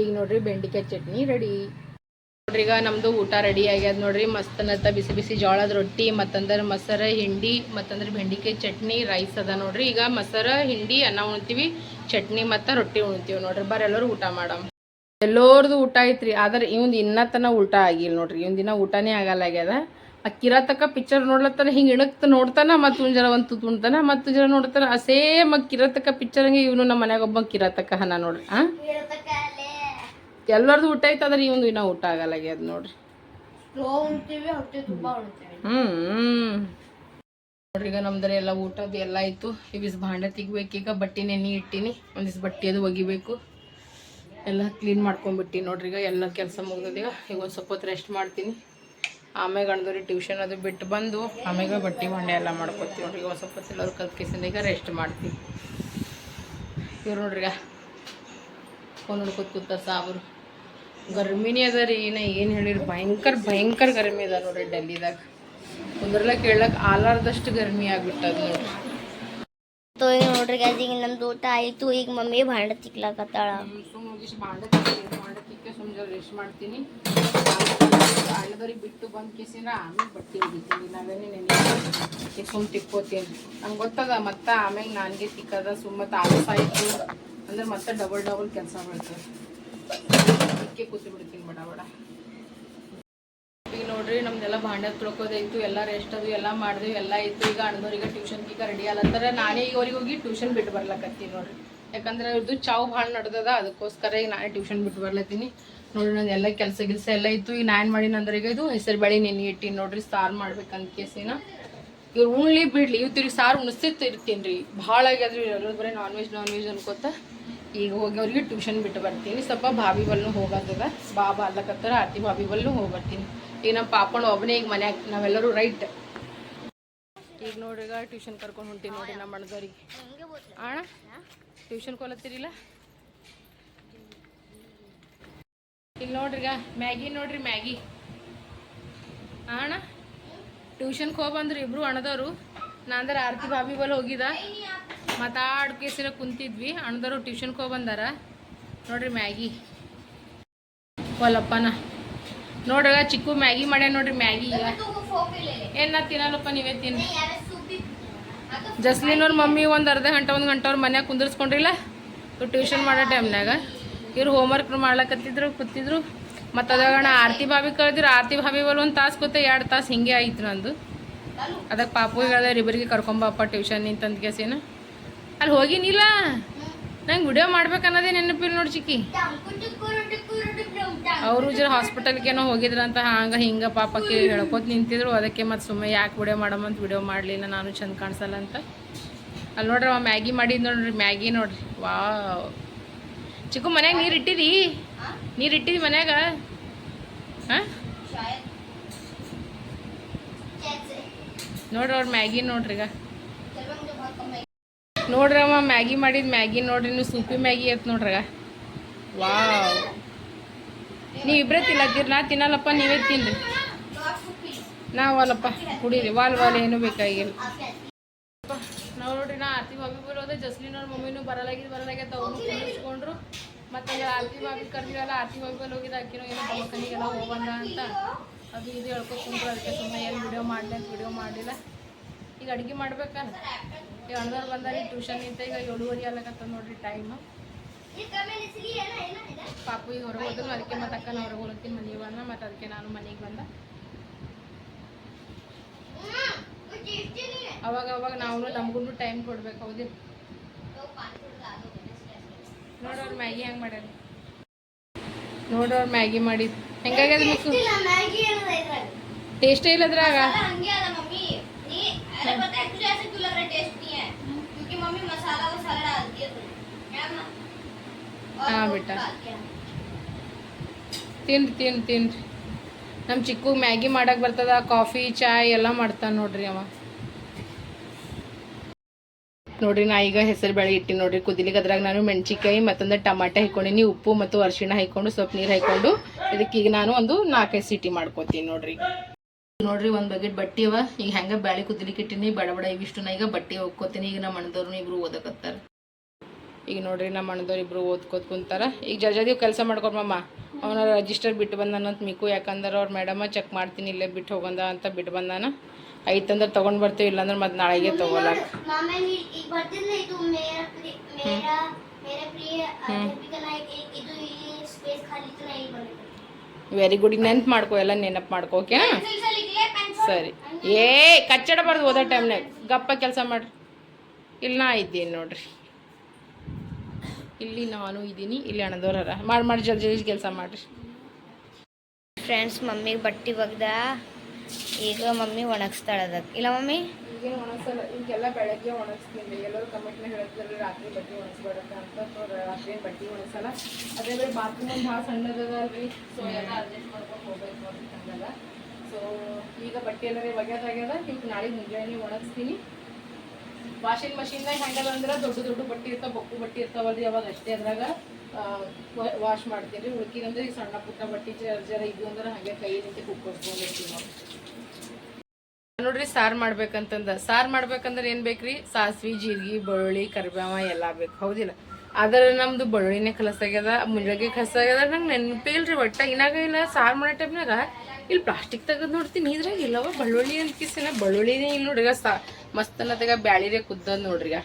ಈಗ ನೋಡ್ರಿ ಬೆಂಡಿಕಾಯಿ ಚಟ್ನಿ ರೆಡಿ ನೋಡ್ರಿ ಈಗ ನಮ್ದು ಊಟ ರೆಡಿ ಆಗ್ಯದ ನೋಡ್ರಿ. ಮಸ್ತ್ ಅನ್ನತ್ತ ಬಿಸಿ ಬಿಸಿ ಜೋಳದ ರೊಟ್ಟಿ, ಮತ್ತಂದ್ರೆ ಮೊಸರ, ಹಿಂಡಿ, ಮತ್ತಂದ್ರೆ ಬೆಂಡಿಕಾಯಿ ಚಟ್ನಿ ರೈಸ್ ಅದ ನೋಡ್ರಿ. ಈಗ ಮೊಸರ, ಹಿಂಡಿ, ಅನ್ನ ಉಣ್ತೀವಿ, ಚಟ್ನಿ ಮತ್ತು ರೊಟ್ಟಿ ಉಣ್ತೀವಿ ನೋಡ್ರಿ. ಬರ ಎಲ್ಲರೂ ಊಟ ಮಾಡಮ್. ಎಲ್ಲರದು ಊಟ ಐತ್ರಿ. ಆದ್ರೆ ಇವಂದು ಇನ್ನತನ ಊಟ ಆಗಿಲ್ಲ ನೋಡ್ರಿ. ಇವಂದಿನ ದಿನ ಊಟನೇ ಆಗಲ್ಲ ಆಗ್ಯದ ಆ ಕಿರಾತಕ ಪಿಕ್ಚರ್ ನೋಡ್ಲತ್ತಾನ ಹಿಂಗೆ ಇಣಕ್ತ ನೋಡ್ತಾನ ಮತ್ತು ಒಂದ್ ಜರ ಒಂದು ಉಣ್ತಾನ ಮತ್ತು ಜನ ನೋಡ್ತಾನ ಆ ಸೇಮ್ ಕಿರಾತಕ ಪಿಕ್ಚರ್ ಹಂಗೆ ಇವನು ನಮ್ಮ ಮನ್ಯಾಗ ಒಬ್ಬ ಕಿರಾತಕ ಹನ ನೋಡ್ರಿ ಹಾಂ ಎಲ್ಲರದು ಊಟ ಆಯ್ತು ಆದ್ರೆ ಇವನು ಇನ್ನ ಊಟ ಆಗಲ್ಲ ಆಗ್ಯದ ನೋಡ್ರಿ. ಹ್ಞೂ ನೋಡ್ರಿ ಈಗ ನಮ್ದ್ರೆ ಎಲ್ಲ ಊಟ ಅದು ಎಲ್ಲ ಆಯ್ತು. ಇವಿಸ್ ಭಾಂಡೆ ತೆಗಿಬೇಕೀಗ ಬಟ್ಟೆ ನೆನೆ ಇಟ್ಟಿನಿ. ಒಂದಿಸ್ ಬಟ್ಟೆ ಅದು ಒಗಿಬೇಕು. ಎಲ್ಲ ಕ್ಲೀನ್ ಮಾಡ್ಕೊಂಡ್ಬಿಟ್ಟಿ ನೋಡ್ರಿ ಈಗ ಎಲ್ಲ ಕೆಲಸ ಮುಗಿದೀಗ ಈಗ. ಒಂದು ಸ್ವಲ್ಪ ಹೊತ್ತು ರೆಸ್ಟ್ ಮಾಡ್ತೀನಿ. ಆಮೇಲೆ ರೀ ಟ್ಯೂಷನ್ ಅದು ಬಿಟ್ಟು ಬಂದು ಆಮ್ಯಾಗ ಬಟ್ಟೆ ಭಾಂಡೆ ಎಲ್ಲ ಮಾಡ್ಕೊತೀವಿ ನೋಡ್ರಿ. ಹೊಸ ಒಂದು ಸ್ವಲ್ಪ ಎಲ್ಲರೂ ಕಲ್ತ್ಕೇಸಿಂದ ಈಗ ರೆಸ್ಟ್ ಮಾಡ್ತೀವಿ. ಇವ್ರು ನೋಡ್ರಿ ಈಗ ಫೋನ್ ನೋಡ್ಕೊತ ಕೂತ ಸಾಬ್ರು. ಗರ್ಮಿನೇ ಅದ ರೀ ನಾ ಏನು ಹೇಳಿರಿ ಭಯಂಕರ ಭಯಂಕರ ಗರ್ಮಿ ಅದ ನೋಡ್ರಿ ಡೆಲ್ಲಿದಾಗ. ಕುಂದ್ರಲ್ಲ ಕೇಳಕ್ ಆಲಾರ್ದಷ್ಟು ಗರ್ಮಿ ಆಗ್ಬಿಟ್ಟದ ನೋಡ್ರಿ. ತೋ ಈಗ ನೋಡ್ರಿ ಈಗ ನಮ್ದು ಊಟ ಆಯ್ತು ಈಗ ಮಮ್ಮಿ ಭಾಂಡ ತಿಕ್ಲಾಕತ್ತಾಳ. ಸುಮ್ಮ ಮುಗಿಸಿ ಭಾಂಡೆ ಭಾಂಡೆ ತಿಕ್ಕೆ ಸುಮ್ಮನೆ ರೆಸ್ಟ್ ಮಾಡ್ತೀನಿ. ಹಳ್ಳದವ್ರಿಗೆ ಬಿಟ್ಟು ಬಂದು ಕೇಸಿನ ಆಮೇಲೆ ಬಟ್ಟೆ ಒಗಿತೀನಿ ನಾವೇನೇ ನೆನೆ ಸುಮ್ಮ ತಿಕ್ಕೋತೀನಿ. ನಂಗೆ ಗೊತ್ತದ, ಮತ್ತೆ ಆಮೇಲೆ ನನಗೆ ತಿಕ್ಕದ ಸುಮ್ಮ ಆಯ್ತು ಅಂದ್ರೆ ಮತ್ತೆ ಡಬಲ್ ಡಬಲ್ ಕೆಲಸ ಬರ್ತದೆ ತಿಕ್ಕೆ ಕೂತು ಬಿಡ್ತೀನಿ ಬಡ ಬಡ. ಈಗ ನೋಡ್ರಿ, ನಮ್ದೆಲ್ಲ ಭಾಂಡೆ ತೊಳ್ಕೋದಾಯ್ತು ಎಲ್ಲ ರೆಸ್ಟ್ ಅದು, ಎಲ್ಲ ಮಾಡಿದ್ವಿ ಎಲ್ಲ ಇತ್ತು. ಈಗ ಅಣ್ಣದವ್ರಿಗೆ ಟ್ಯೂಷನ್ ಈಗ ರೆಡಿ ಅಲ್ಲತ್ತರ ನಾನೇ ಈಗ ಅವ್ರಿಗೆ ಹೋಗಿ ಟ್ಯೂಷನ್ ಬಿಟ್ಟು ಬರ್ಲಕತ್ತೀನಿ ನೋಡ್ರಿ. ಯಾಕಂದ್ರೆ ಅವ್ರದ್ದು ಚಾವು ಭಾಳ ನಡ್ದದ, ಅದಕ್ಕೋಸ್ಕರ ಈಗ ನಾನೇ ಟ್ಯೂಷನ್ ಬಿಟ್ಟು ಬರ್ಲತ್ತೀನಿ. ನೋಡ್ರಿ ನಾನು ಎಲ್ಲ ಕೆಲಸ ಗಿಲ್ಸ ಎಲ್ಲ ಇತ್ತು. ಈಗ ನಾನು ಮಾಡಿನ ಅಂದ್ರೆ ಈಗ ಇದು ಹೆಸರು ಬೇಳೆ ನೆನೆ ಇಟ್ಟಿನಿ ನೋಡ್ರಿ, ಸಾರು ಮಾಡ್ಬೇಕಂತ ಕೇಸಿನ ಇವ್ರು ಉಣ್ಲಿ ಬಿಡ್ಲಿ ಇವತ್ತಿಗೆ ಸಾರು ಉಣಿಸ್ತಿತ್ತು ಇರ್ತೀನಿ ರೀ. ಭಾಳ ಆಗ್ಯಾದ್ರಿ ಎಲ್ಲರೂ ಬರೀ ನಾನ್ ವೆಜ್ ನಾನ್ ವೆಜ್ ಅನ್ಕೋತ ಈಗ ಹೋಗಿ ಅವ್ರಿಗೆ ಟ್ಯೂಷನ್ ಬಿಟ್ಟು ಬರ್ತೀನಿ. ಸ್ವಲ್ಪ ಬಾಬಿ ಬಲ್ನು ಹೋಗೋದದ. ಬಾಬಾ ಅಲ್ಲಕತ್ತಾರ, ಆರ್ತಿ ಬಾಬಿ ಬಲ್ನು ಹೋಗ್ಬರ್ತೀನಿ. ಈಗ ನಮ್ಮ ಪಾಪಣ್ಣ ಒಬ್ಬನೇ ಈಗ ಮನ್ಯಾಗ, ನಾವೆಲ್ಲರೂ ರೈಟ್. ಈಗ ನೋಡ್ರಿ ಟ್ಯೂಷನ್ ಕರ್ಕೊಂಡು ಹೊಂಟೀನಿ ನೋಡ್ರಿ ನಮ್ಮ ಅಣ್ಣದವ್ರಿಗೆ. ಅಣ್ಣ ಟ್ಯೂಷನ್ ಕೊಲತ್ತೀರಿಲ್ಲ ಇಲ್ಲಿ ನೋಡ್ರಿಗ ಈಗ ಮ್ಯಾಗಿ ನೋಡ್ರಿ, ಮ್ಯಾಗಿ. ಅಣ್ಣ ಟ್ಯೂಷನ್ಗೆ ಹೋಗಿ ಬಂದ್ರು ಇಬ್ರು ಅಣ್ಣದವರು. ನಾಂದ್ರೆ ಆರತಿ ಭಾಬಿ ಬಲ್ ಹೋಗಿದ. ಮಾತಾಡ್ ಕೇಸಿನ ಕುಂತಿದ್ವಿ, ಅಣ್ಣದವರು ಟ್ಯೂಷನ್ಗೆ ಹೋಗಿ ಬಂದಾರ. ನೋಡ್ರಿ ಮ್ಯಾಗಿ. ಹೋಲಪ್ಪನ ನೋಡ್ರಿ ಚಿಕ್ಕು ಮ್ಯಾಗಿ ಮಾಡ್ಯ ನೋಡ್ರಿ ಮ್ಯಾಗಿ ಈಗ. ಏನ ತಿನ್ನಲ್ಲಪ್ಪ, ನೀವೇ ತಿನ್ನಿ ಜಸ್ಲಿನ್ ಅವ್ರ ಮಮ್ಮಿ ಒಂದು ಅರ್ಧ ಗಂಟೆ, ಒಂದು ಗಂಟೆ ಅವ್ರ ಮನ್ಯಾಗ ಕುಂದಿರ್ಸ್ಕೊಂಡ್ರಿಲ್ಲ ಟ್ಯೂಷನ್ ಮಾಡೋ ಟೈಮ್ನಾಗ. ಇವ್ರು ಹೋಮ್ವರ್ಕ್ ಮಾಡ್ಲಕತ್ತಿದ್ರು, ಕೂತಿದ್ರು. ಮತ್ತು ಅದಾಗ ಆರತಿ ಭಾವಿ ಕಳ್ದಿರು, ಆರತಿ ಭಾವಿ ಬಲ್ ಒಂದು ತಾಸು ಕೂತ, ಎರಡು ತಾಸು ಹಿಂಗೆ ಆಯ್ತು ನಂದು. ಅದಕ್ಕೆ ಪಾಪು ಹೇಳ್ದೆ ಇಬ್ಬರಿಗೆ ಕರ್ಕೊಂಬಪ್ಪ ಟ್ಯೂಷನ್ ನಿಂತಂದ ಕೇಸಿನ ಅಲ್ಲಿ ಹೋಗಿನಿಲ್ಲ. ನಂಗೆ ವಿಡಿಯೋ ಮಾಡ್ಬೇಕನ್ನೋದೇ ನೆನಪಿಲ್ಲ ನೋಡಿ ಚಿಕ್ಕಿ. ಅವರು ಜರ ಹಾಸ್ಪಿಟಲ್ಗೇನೋ ಹೋಗಿದ್ರಂತ, ಹಂಗೆ ಹಿಂಗೆ ಪಾಪಕ್ಕೆ ಹೇಳ್ಕೊತ ನಿಂತಿದ್ರು. ಅದಕ್ಕೆ ಮತ್ತು ಸುಮ್ಮನೆ ಯಾಕೆ ವಿಡಿಯೋ ಮಾಡಮಂತ ವಿಡಿಯೋ ಮಾಡಲಿಲ್ಲ, ನಾನು ಚಂದ ಕಾಣಿಸಲ್ಲ ಅಂತ. ಅಲ್ಲಿ ನೋಡ್ರಿ ಮ್ಯಾಗಿ ಮಾಡಿದ್ ನೋಡ್ರಿ, ಮ್ಯಾಗಿ ನೋಡ್ರಿ. ವಾ ಚಿಕ್ಕು ಮನ್ಯಾಗ ನೀರು ಇಟ್ಟಿದಿ? ನೀರು ಇಟ್ಟಿದಿ ಮನ್ಯಾಗ? ಹಾಂ? ನೋಡ್ರಿ ಅವ್ರ ಮ್ಯಾಗಿ ನೋಡ್ರಿ ಈಗ. ನೋಡ್ರಿ ಅವ ಮ್ಯಾಗಿ ಮಾಡಿದ ಮ್ಯಾಗಿ ನೋಡ್ರಿ ನೀವು ಸೂಪಿ ಮ್ಯಾಗಿ ಐತ್ ನೋಡ್ರಿ ವಾವ್. ನೀವು ಇಬ್ಬರೇ ತಿನ್ನತ್ತೀರಿ ನಾ ತಿನ್ನಲ್ಲಪ್ಪ ನೀವೇ ತಿನ್ರಿ. ನಾವಲ್ಲಪ್ಪ ಕುಡೀರಿ ವಾಲ್ ವಾಲ್ ಏನು ಬೇಕಾಗಿಲ್ಲ. ನೋಡ್ರಿ, ನಾ ಆರ್ತಿ ಬಾಬಿ ಬರೋದೆ ಜಸ್ಲಿನ್ ಅವ್ರ ಮಮ್ಮಿನೂ ಬರಲಾಗಿದ್ ಬರಲಾಗಿ ಅವ್ರು ಕುಂದಿಸ್ಕೊಂಡ್ರು ಮತ್ತೆ ಆರ್ತಿ ಬಾಬಿ ಕರ್ದಿವಲ್ಲ, ಆರ್ತಿ ಬಾಬಿ ಬಲ್ಲಿ ಹೋಗಿದ್ದ ಅಕ್ಕಿನೋ ಏನೋ ದವಾಖಾನಿಗೆಲ್ಲ ಹೋಗಂದ ಅಂತ. ಅದು ಇದು ಹೇಳ್ಕೊಂಡ್ರು ಕುಂತ್ರು, ಅದಕ್ಕೆ ಸುಮ್ಮನೆ ಏನು ವಿಡಿಯೋ ಮಾಡಲಿ ಅಂತ ವಿಡಿಯೋ ಮಾಡಲಿಲ್ಲ. ಈಗ ಅಡುಗೆ ಮಾಡ್ಬೇಕಲ್ಲ. ಈಗ ಅಣ್ಣದವ್ರು ಬಂದಾರಿ ಟ್ಯೂಷನ್ ನಿಂತ ಈಗ ಏಳುವರಿ ಆಗತ್ತ ನೋಡ್ರಿ ಟೈಮು ಪಾಪು ಈಗ ಹೊರಗೆ ಹೋದ್ರು, ಅದಕ್ಕೆ ಮತ್ತೆ ಅಕ್ಕನ ಹೊರಗೆ ಹೋಗ್ತೀನಿ ಮನೆಗೆ ಬಂದ, ಮತ್ತು ಅದಕ್ಕೆ ನಾನು ಮನೆಗೆ ಬಂದ. ಅವಾಗ ಅವಾಗ ನಾವು ನಮಗೂ ಟೈಮ್ ಕೊಡ್ಬೇಕು, ಹೌದಿ. ನೋಡೋರು ಮ್ಯಾಗಿ ಹೆಂಗೆ ಮಾಡ್ಯಾರ. ನೋಡೋರು ಮ್ಯಾಗಿ ಮಾಡಿದ್ ಹೆಂಗಾಗ್ಯದ ಮಿಕ್ಕು? ಟೇಸ್ಟೇ ಇಲ್ಲ ಅದ್ರಾಗ. ಹಾಂ, ಬಿಟ್ಟ. ತಿನ್ರಿ ತಿನ್ರಿ ತಿನ್ರಿ. ನಮ್ಮ ಚಿಕ್ಕ ಮ್ಯಾಗಿ ಮಾಡಕ್ ಬರ್ತದ, ಕಾಫಿ, ಚಾಯ್ ಎಲ್ಲ ಮಾಡ್ತಾನೆ ನೋಡ್ರಿ ಅವ. ನೋಡ್ರಿ ನಾ ಈಗ ಹೆಸರು ಬೇಳೆ ಇಟ್ಟಿನಿ ನೋಡ್ರಿ. ಕುದಿಲಿಕ್ಕೆ ಅದ್ರಾಗ ನಾನು ಮೆಣಸಿಕಾಯಿ ಮತ್ತೊಂದು ಟಮಾಟೆ ಹಾಕೊಂಡಿನಿ ಉಪ್ಪು ಮತ್ತು ಅರಿಶಿಣ ಹಾಕೊಂಡು ಸ್ವಲ್ಪ ನೀರು ಹಾಕೊಂಡು ಇದಕ್ಕೆ ಈಗ ನಾನು ಒಂದು ನಾಲ್ಕೈದು ಸಿಟಿ ಮಾಡ್ಕೊತೀನಿ ನೋಡ್ರಿ. ನೋಡ್ರಿ ಒಂದು ಬಗೆಟ್ ಬಟ್ಟೆ ಅವ. ಈಗ ಹೆಂಗೆ ಬ್ಯಾಳಿ ಕುದಿಲಿಕ್ಕೆ ಇಟ್ಟಿನಿ, ಬಡ ಬಡ ಇವಿಷ್ಟು ನಾ ಈಗ ಬಟ್ಟೆ ಹೋಗ್ಕೋತೀನಿ ಈಗ ನಮ್ಮ ಅಣ್ಣದವ್ರು ಇಬ್ರು ಓದಕತ್ತಾರ. ಈಗ ನೋಡ್ರಿ ನಮ್ಮ ಅಣ್ಣದವ್ರು ಇಬ್ರು ಓದ್ಕೋತ ಕುಂತಾರ. ಈಗ ಜಲ್ದಿ ಕೆಲಸ ಮಾಡ್ಕೊಡ್ ಮಮ್ಮ ಅವನ ರಜಿಸ್ಟರ್ ಬಿಟ್ಟು ಬಂದಾನಂತ ಮಿಕು ಯಾಕಂದ್ರೆ ಅವ್ರ ಮೇಡಮ ಚೆಕ್ ಮಾಡ್ತೀನಿ ಇಲ್ಲೇ ಬಿಟ್ಟು ಹೋಗಂದ ಅಂತ ಬಿಟ್ಟು ಬಂದಾನ. ಐತಂದ್ರೆ ತೊಗೊಂಡು ಬರ್ತೀವಿ ಇಲ್ಲಾಂದ್ರೆ ಮತ್ತೆ ನಾಳೆಗೆ ತೊಗೊಳಕ್ಕೆ ವೆರಿ ಗುಡ್ ನೆನಪು ಮಾಡ್ಕೋ ಎಲ್ಲ ನೆನಪು ಮಾಡ್ಕೋ ಓಕೆ ಸರಿ. ಏ ಕಚ್ಚಡಬಾರ್ದು ಓದೋ ಟೈಮ್ನಾಗ ಗಪ್ಪ ಕೆಲಸ ಮಾಡ್ರಿ ಇಲ್ಲ ನಾ ಇದ್ದೀನಿ ನೋಡ್ರಿ. ಇಲ್ಲಿ ನಾನು ಇದ್ದೀನಿ ಇಲ್ಲಿ ಅಣ್ಣದವ್ರ ಮಾಡಿ ಮಾಡಿ ಜಲ್ದಿ ಜಲ್ದಿ ಕೆಲಸ ಮಾಡಿರಿ. ಫ್ರೆಂಡ್ಸ್ ಮಮ್ಮಿಗೆ ಬಟ್ಟೆ ಒಗ್ದ. ಈಗ ಮಮ್ಮಿ ಒಣಗಿಸ್ತಾಳ ಅದಕ್ಕೆ ಇಲ್ಲ ಮಮ್ಮಿ? ಈಗೇನು ಒಣಗ್ಸಲ್ಲ ಈಗೆಲ್ಲ ಬೆಳಗ್ಗೆ ಒಣಗಿಸ್ತೀನಿ. ಎಲ್ಲರೂ ಕಮೆಂಟ್ನ ಹೇಳ್ತಾರೆ ರಾತ್ರಿ ಬಟ್ಟೆ ಒಣಗಿಸ್ಬೇಡಕ್ಕ ಅಂತ ಸೊ ರಾತ್ರಿ ಬಟ್ಟೆ ಒಣಗಿಸಲ್ಲ. ಅದೇ ಬೇರೆ ಬಾತ್ರೂಮ್ ಭಾಳ ಸಣ್ಣದಲ್ರಿ ಸೊ ಎಲ್ಲ ಅಡ್ಜಸ್ಟ್ ಮಾಡ್ಕೊಂಡು ಹೋಗ್ಬೇಕು ಅಂತಂದಲ್ಲ ಸೊ ಈಗ ಬಟ್ಟೆ ಎಲ್ಲರೇ ಒಗ್ಯದಾಗ್ಯದ ಈಗ ನಾಳೆ ಮುಂಜಾನೆ ಒಣಗಿಸ್ತೀನಿ. ವಾಷಿಂಗ್ ಮಷಿನ್ದಾಗ ಹ್ಯಾಂಡಲ್ ಅಂದ್ರೆ ದೊಡ್ಡ ದೊಡ್ಡ ಬಟ್ಟೆ ಇರ್ತಾವ, ಬೊಕ್ಕು ಬಟ್ಟೆ ಇರ್ತಾವಲ್ರಿ ಅವಾಗ ಅಷ್ಟೇ ಅದ್ರಾಗ ವಾಶ್ ಮಾಡ್ತೀನಿ ಉಳ್ಕಿದಂದ್ರೆ ಈ ಸಣ್ಣ ಪುಟ್ಟ ಬಟ್ಟೆ ಜರ ಜರ ಇದು ಅಂದ್ರೆ ಹಾಗೆ ಕೈ ನಿಂತು ಕುಕ್ಕೊಸ್ಕೊಂಡಿರ್ತೀವಿ ನಾವು. ನೋಡ್ರಿ ಸಾರು ಮಾಡ್ಬೇಕಂತಂದ. ಸಾರು ಮಾಡ್ಬೇಕಂದ್ರೆ ಏನು ಬೇಕ್ರಿ? ಸಾಸ್ವಿ, ಜೀರಿಗೆ, ಬಳ್ಳಿ, ಕರಿಬೇವ ಎಲ್ಲ ಬೇಕು. ಹೌದಿಲ್ಲ? ಆದ್ರೆ ನಮ್ದು ಬೆಳ್ಳುಳ್ಳಿನೇ ಕಲಸಾಗ್ಯದ ಮುಂಜಾಗೆ ಕಲಸಾಗ್ಯದ ನಂಗೆ ನೆನಪೇ ರೀ ಒಟ್ಟ ಇನ್ನಾಗ ಇಲ್ಲ ಸಾರು ಮಾಡೋ ಟೈಮ್ನಾಗ ಇಲ್ಲಿ ಪ್ಲಾಸ್ಟಿಕ್ ತೆಗೆದು ನೋಡ್ತೀನಿ, ಇದ್ರಾಗ ಇಲ್ಲವ ಬಳ್ಳುಳ್ಳಿ ಅಂತ ಕಿಸಿನ. ಬಳ್ಳುಳ್ಳಿನೇ ಇಲ್ಲ ನೋಡ್ರಿಗ ಸಾ ಮಸ್ತನತ್ತಾಗ ಬ್ಯಾಳಿರೆ ಕುದ್ದದ ನೋಡ್ರಿಗ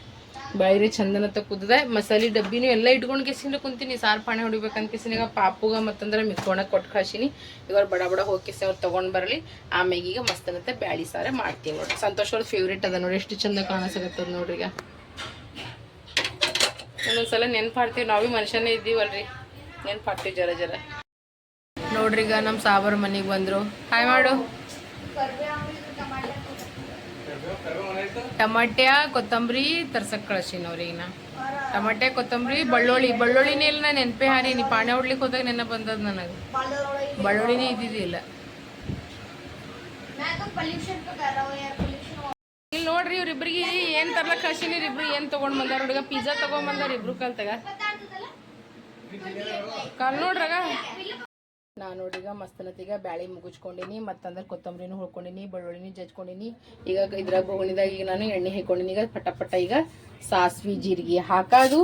ಬ್ಯಾಳಿರೆ ಚಂದನತ್ತ ಕುದ್ದದ, ಮಸಾಲೆ ಡಬ್ಬಿನೂ ಎಲ್ಲ ಇಟ್ಕೊಂಡು ಕಿಸಿಂದ ಕುಂತೀನಿ. ಸಾರು ಪಾಣೆ ಹೊಡಿಬೇಕಂತ ಕಿಸಿನಾಗ ಪಾಪುಗ ಮತ್ತಂದ್ರೆ ಮಿಕ್ಕೋಣಕ್ಕೆ ಕೊಟ್ಟು ಕಳ್ಸಿನಿ. ಇವಾಗ ಬಡ ಬಡ ಹೋಗಿ ಕಿಸಿ ಅವ್ರು ತೊಗೊಂಡು ಬರಲಿ. ಆಮೇಗೀಗ ಈಗ ಮಸ್ತನತ್ತ ಬ್ಯಾಳಿ ಸಾರೇ ಮಾಡ್ತೀನಿ ನೋಡ್ರಿ. ಸಂತೋಷ್ ಅವ್ರ ಫೇವ್ರೇಟ್ ಅದ ನೋಡಿ ಎಷ್ಟು ಚಂದ ಕಾಣಿಸಕತ್ತದ ನೋಡ್ರಿ ಈಗ ಒಂದೊಂದ್ಸಲ ನೆನ್ಪಾಡ್ತೀವಿ, ನಾವೇ ಮನುಷ್ಯನೇ ಇದ್ದೀವಲ್ರಿ. ನೆನ್ಪಾಡ್ತೀವಿ ಜರ ಜರ. ನೋಡ್ರಿ ಈಗ ನಮ್ಮ ಸಾಬರ್ ಮನೆಗೆ ಬಂದ್ರು. ಹಾಯ್ ಮಾಡು. ಟಮಾಟ್ಯ, ಕೊತ್ತಂಬರಿ, ತರ್ಸಕ್ ಕಳ್ಸಿನ ಅವ್ರಿಗೆ ನಾ ಟಮಾಟೆ ಕೊತ್ತಂಬರಿ, ಬಳ್ಳೊಳ್ಳಿ. ಬಳ್ಳೊಳ್ಳಿನೇ ಇಲ್ಲ ನಾನು ನೆನಪೇ ಹಾರಿ. ನೀ ಪಾಣೆ ಹೊಡ್ಲಿಕ್ಕೆ ಹೋದಾಗ ನೆನ ಬಂದದ ನನಗೆ. ಬಳ್ಳೊಳ್ಳಿನೇ ಇದ್ದಿದ್ದಿಲ್ಲ. ನೋಡ್ರಿ ಇವ್ರಿಬ್ರಿಗೆ ಏನ್ ತರ ಕಳ್ಸಿನಿ ಇಬ್ರು ಏನ್ ತಗೊಂಡ್ ಬಂದಾರ ಹುಡುಗ? ಪಿಜ್ಜಾ ತಗೊಂಡ್ ಬಂದಾರ ಇಬ್ರು ಕಲ್ತಾಗ. ಕಾಲ್ ನೋಡ್ರಾಗ ನಾ ನೋಡ್ರಿಗ ಮಸ್ತನತಿಗ ಬ್ಯಾಳಿ ಮುಗಿಸ್ಕೊಂಡಿನಿ ಮತ್ತಂದ್ರೆ ಕೊತ್ತಂಬರಿನೂ ಹುಳ್ಕೊಂಡಿನಿ, ಬೆಳ್ಳುಳ್ಳಿನಿ ಜಜ್ಕೊಂಡಿನಿ. ಈಗ ಇದ್ರಾಗ ಬೋಗಣಿದಾಗ ಈಗ ನಾನು ಎಣ್ಣೆ ಹಾಕೊಂಡಿನಿ, ಈಗ ಪಟ ಈಗ ಸಾಸ್ವಿ, ಜೀರಿಗೆ ಹಾಕೋದು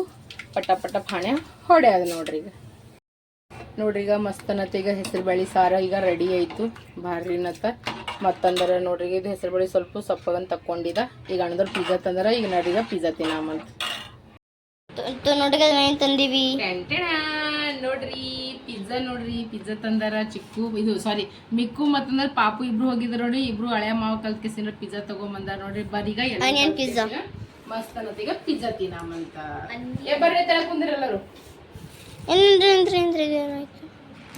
ಪಟ ಪಟ ಪಾಣ್ಯ ಹೊಡೆಯೋದು ನೋಡ್ರಿ ಈಗ. ನೋಡ್ರಿ ಈಗ ಮಸ್ತನತ್ತ ಈಗ ಹೆಸರು ಬೇಳೆ ಸಾರ ಈಗ ರೆಡಿ ಆಯ್ತು. ಭಾರಿನತ್ತ ಮತ್ತಂದ್ರೆ ನೋಡ್ರಿ ಇದು ಹೆಸರು ಬೇಳೆ ಸ್ವಲ್ಪ ಸಪ್ಪಗನ್ ತಕ್ಕೊಂಡಿದ. ಈಗ ಅಣ್ಣದ್ರ ಪಿಜ್ಜಾ ತಂದ್ರ ಈಗ ನಡೀಗ ಪಿಜ್ಜಾ ತಿನ್ನಾಮಂತ ನೋಡ್ರಿ ಏನ್ ತಂದೀವಿ? ನೋಡ್ರಿ ಪಿಜ್ಜಾ ನೋಡ್ರಿ ಪಿಜ್ಜಾ ತಂದಾರ ಚಿಕ್ಕು ಇದು ಸಾರಿ ಮಿಕ್ಕು ಮತ್ತಂದ್ರ ಪಾಪು ಇಬ್ರು ಹೋಗಿದ್ರ ನೋಡಿ ಇಬ್ರು ಹಳೆ ಮಾವ ಕಲ್ತ್ಕೆಸಿಂದ್ರ ಪಿಜ್ಜಾ ತಗೊಂಬಂದಾರ ನೋಡ್ರಿ. ಬರೀಗ pizza. ಮಸ್ತ್ ಅನ್ನತ್ತೀಗ ಪಿಜ್ಜಾ ತಿನ್ನಾಮಂತ ಬರ್ರಿ ಕುಂದಿರಲ್ಲರು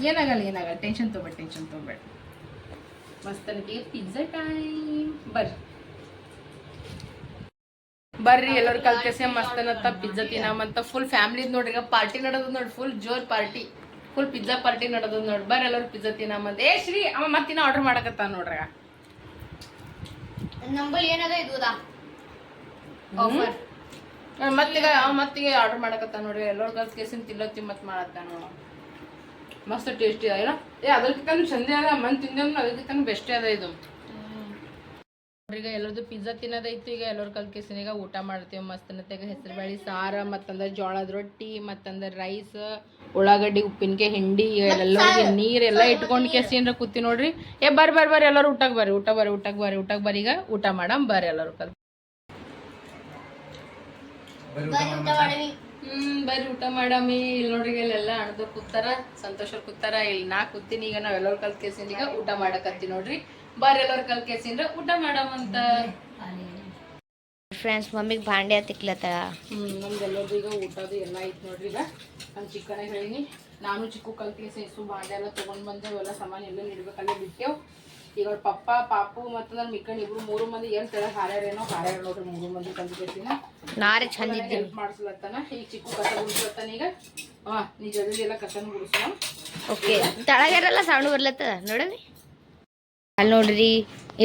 ಏನಾಗಲ್ಲ ಏನಾಗಲ್ಲ ಟೆನ್ಷನ್ ತಗೋಬೇಡ ಟೆನ್ಷನ್ ತೊಗೊಬೇಡ. ಮಸ್ತ್ ಅನ್ನತ್ತೀಗ ಪಿಜ್ಜಾ ಟೈಮ್ ಬರ್ರಿ. ಬರ್ರಿ ಎಲ್ಲರೂ ಕಲ್ಕೆಸಿ ಮಸ್ತನತ್ತ ಅನ್ನತ್ತ ಪಿಜ್ಜಾ ತಿನ್ನಮಂತ ಫುಲ್ ಫ್ಯಾಮಿಲಿ ನೋಡ್ರಿ ಈಗ ಪಾರ್ಟಿ ನಡೆದ ನೋಡಿ ಫುಲ್ ಜೋರ್ ಪಾರ್ಟಿ ಫುಲ್ ಪಿಜ್ಜಾ ಪಾರ್ಟಿ ನಡೆದ ನೋಡಿ ಬರ್ರಿ ಎಲ್ಲರೂ ಪಿಜ್ಜಾ ತಿನ್ನಮಂತ ಏ ಶ್ರೀ ಅವ ಮತ್ತಿನ ಆರ್ಡರ್ ಮಾಡಕತ್ತ ನೋಡ್ರಿ ನಂಬಲ್ ಏನದ ಇದುದಾ ಮತ್ತೀಗ ಅವ ಮತ್ತಿಗೆ ಆರ್ಡರ್ ಮಾಡಕತ್ತ ನೋಡ್ರಿ. ಎಲ್ಲರೂ ಕಲ್ಸ್ಕೇಸಿನ ತಿಲ್ಲತ್ತಿ ಮತ್ ಮಾಡತ್ತಾನ ಮಸ್ತ್ ಟೇಸ್ಟಿ ಅದ ಏ ಅದಕ್ಕಿಂತ ಚಂದ ಅದ ಮನ್ ಅದಕ್ಕೆ ಅದಕ್ಕಿಂತ ಬೆಸ್ಟ್ ಅದ ಇದು. ಈಗ ಎಲ್ಲರದು ಪಿಜ್ಜಾ ತಿನ್ನೋದೈತು ಈಗ ಎಲ್ಲರ ಕಲ್ಕೇಸಿನ ಈಗ ಊಟ ಮಾಡ್ತೀವಿ ಮಸ್ತ್ ಅನ್ನತ್ತೆ ಹೆಸರುಬೇಳೆ ಹೆಸರು ಬೇಳೆ ಸಾರ ಮತ್ತಂದ್ರೆ ಜೋಳದ ರೊಟ್ಟಿ ಮತ್ತಂದ್ರೆ ರೈಸ್ ಉಳ್ಳಾಗಡ್ಡಿ ಉಪ್ಪಿನಕಾಯಿ ಹಿಂಡಿ ಎಲ್ಲರಿಗೆ ನೀರೆಲ್ಲ ಇಟ್ಕೊಂಡು ಕೇಸಿಂದ್ರ ಕೂತಿ ನೋಡ್ರಿ. ಏ ಬರ್ ಬರ್ ಬರ್ರಿ ಎಲ್ಲರೂ ಊಟಕ್ಕೆ ಬರ್ರಿ ಊಟ ಬರ್ರಿ ಊಟಕ್ಕೆ ಬರ್ರಿ ಊಟಕ್ಕೆ ಬರ್ರಿ ಈಗ ಊಟ ಮಾಡಮ್ ಬರ್ರಿ ಎಲ್ಲರೂ ಕಲ್ ಹ್ಮ್ ಬರ್ರಿ ಊಟ ಮಾಡಮಿ. ಇಲ್ಲಿ ನೋಡ್ರಿ ಇಲ್ಲೆಲ್ಲ ಅಣದವ್ರು ಕೂತಾರ ಸಂತೋಷ ಕೂತಾರ. ಇಲ್ಲಿ ನಾ ಕೂತೀನಿ ಈಗ ನಾವೆಲ್ಲರೂ ಕಲ್ತ್ ಕೇಸಿಂದ ಈಗ ಊಟ ಮಾಡಕತ್ತಿ ನೋಡ್ರಿ. ಬರ್ರಿ ಎಲ್ಲರೂ ಕಲ್ತ್ ಕೇಸಿಂದ್ರ ಊಟ ಮಾಡಮಂತ ಫ್ರೆಂಡ್ಸ್ ಮಮ್ಮಿಗೆ ಭಾಂಡೆ ತಿಕ್ಲತ್ತಾಳ. ಹ್ಮ್ ನಮ್ದೆಲ್ಲರದು ಈಗ ಊಟದು ಎಲ್ಲ ಐತ್ ನೋಡ್ರಿ ಈಗ. ನಾನು ಚಿಕ್ಕನೇ ಹೇಳಿನಿ ನಾನು ಚಿಕ್ಕ ಕಲ್ತ್ ಕೇಸಿ ಭಾಂಡೆ ಎಲ್ಲ ತಗೊಂಡ್ ಬಂದೇವೆಲ್ಲ ಸಾಮಾನು ಎಲ್ಲ ಇಡ್ಬೇಕಲ್ಲೇ ಬಿಟ್ಟೆವು. ಈಗ ಅವ್ರ ಪಪ್ಪ ಪಾಪು ಮತ್ತು ನನ್ನ ಮಿಕ್ಕಣ್ಣ ಇಬ್ರು ಮೂರು ಮಂದಿ ಏನ್ ತಳ ಹಾರ್ಯಾರೇನೋ ಹಾರ್ಯಾರ ನೋಡ್ರಿ ಮೂರು ಮಂದಿ ತಂದು ಕೇಸಿನ ನಾರೇ ಚಂದ ಹೆಲ್ಪ್ ಮಾಡಿಸ್ಲತ್ತಾನ. ಈಗ ಚಿಕ್ಕ ಕಸ ಗುಡಿಸ್ಲತ್ತಾನ ಈಗ. ಹಾ ನೀ ಜಲ್ದಿ ಎಲ್ಲ ಕಸನ ಗುಡಿಸೋಣ ಓಕೆ. ತಳಗಿರಲ್ಲ ಸೌಂಡ್ ಬರ್ಲತ್ತದ ನೋಡವಿ ಅಲ್ಲಿ ನೋಡ್ರಿ